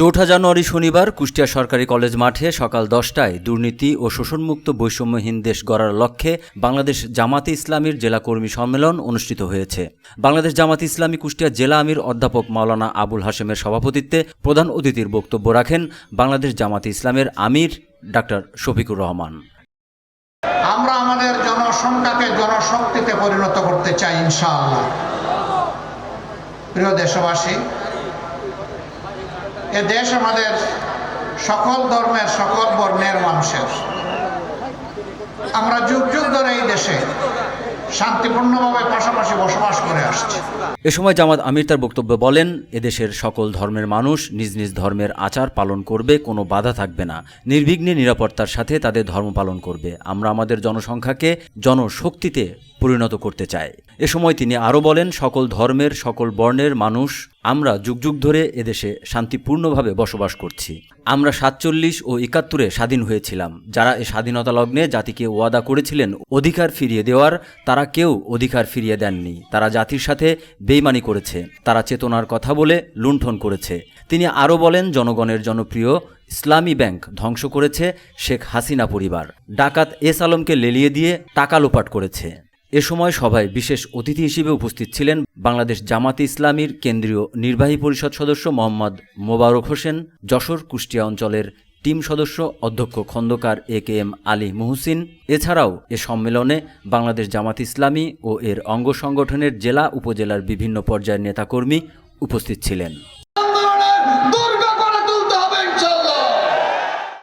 চৌঠা জানুয়ারি শনিবার কুষ্টিয়া সরকারি কলেজ মাঠে সকাল দশটায় দুর্নীতি ও শোষণমুক্ত বৈষম্যহীন দেশ গড়ার লক্ষ্যে বাংলাদেশ জামাতে ইসলামীর জেলা কর্মী সম্মেলন অনুষ্ঠিত হয়েছে। বাংলাদেশ জামাতে ইসলামী কুষ্টিয়া জেলা আমির অধ্যাপক মাওলানা আবুল হাশেমের সভাপতিত্বে প্রধান অতিথির বক্তব্য রাখেন বাংলাদেশ জামাতে ইসলামের আমির ডাক্তার শফিকুর রহমান। আমরা আমাদের জনসংখ্যাকে জনশক্তিতে পরিণত করতে চাই ইনশাআল্লাহ। প্রিয় দেশবাসী এ দেশ আমাদের সকল ধর্মের, সকল বর্ণের মানুষের। আমরা যুগ যুগ ধরে এই দেশে শান্তিপূর্ণভাবে পাশাপাশি বসবাস করে এ সময় জামাত আমির তার বক্তব্য বলেন, এদেশের সকল ধর্মের মানুষ নিজ নিজ ধর্মের আচার পালন করবে, কোনো বাধা থাকবে না। নির্বিঘ্নে নিরাপত্তার সাথে তাদের ধর্ম পালন করবে। আমরা আমাদের জনসংখ্যাকে, জনশক্তিতে পরিণত করতে চায়। এ সময় তিনি আরও বলেন, সকল ধর্মের, সকল বর্ণের মানুষ, আমরা যুগ যুগ ধরে এদেশে শান্তিপূর্ণভাবে বসবাস করছি। আমরা সাতচল্লিশ ও একাত্তরে স্বাধীন হয়েছিলাম। যারা এ স্বাধীনতা লগ্নে জাতিকে ওয়াদা করেছিলেন অধিকার ফিরিয়ে দেওয়ার, তারা কেউ অধিকার ফিরিয়ে দেননি। তারা জাতির সাথে বেইমানি করেছে। তারা চেতনার কথা বলে লুণ্ঠন করেছে। তিনি আরও বলেন, জনগণের জনপ্রিয় ইসলামী ব্যাংক ধ্বংস করেছে শেখ হাসিনা পরিবার। ডাকাত এস আলমকে লেলিয়ে দিয়ে টাকা লোপাট করেছে। এ সময় সভায় বিশেষ অতিথি হিসেবে উপস্থিত ছিলেন বাংলাদেশ জামাতে ইসলামীর কেন্দ্রীয় নির্বাহী পরিষদ সদস্য মোহাম্মদ মোবারক হোসেন, যশোর কুষ্টিয়া অঞ্চলের টিম সদস্য অধ্যক্ষ Khandakar A K M Ali Muhsin. এছাড়াও এ সম্মেলনে বাংলাদেশ জামাত ইসলামী ও এর অঙ্গ সংগঠনের জেলা, উপজেলার বিভিন্ন পর্যায়ের নেতাকর্মী উপস্থিত ছিলেন।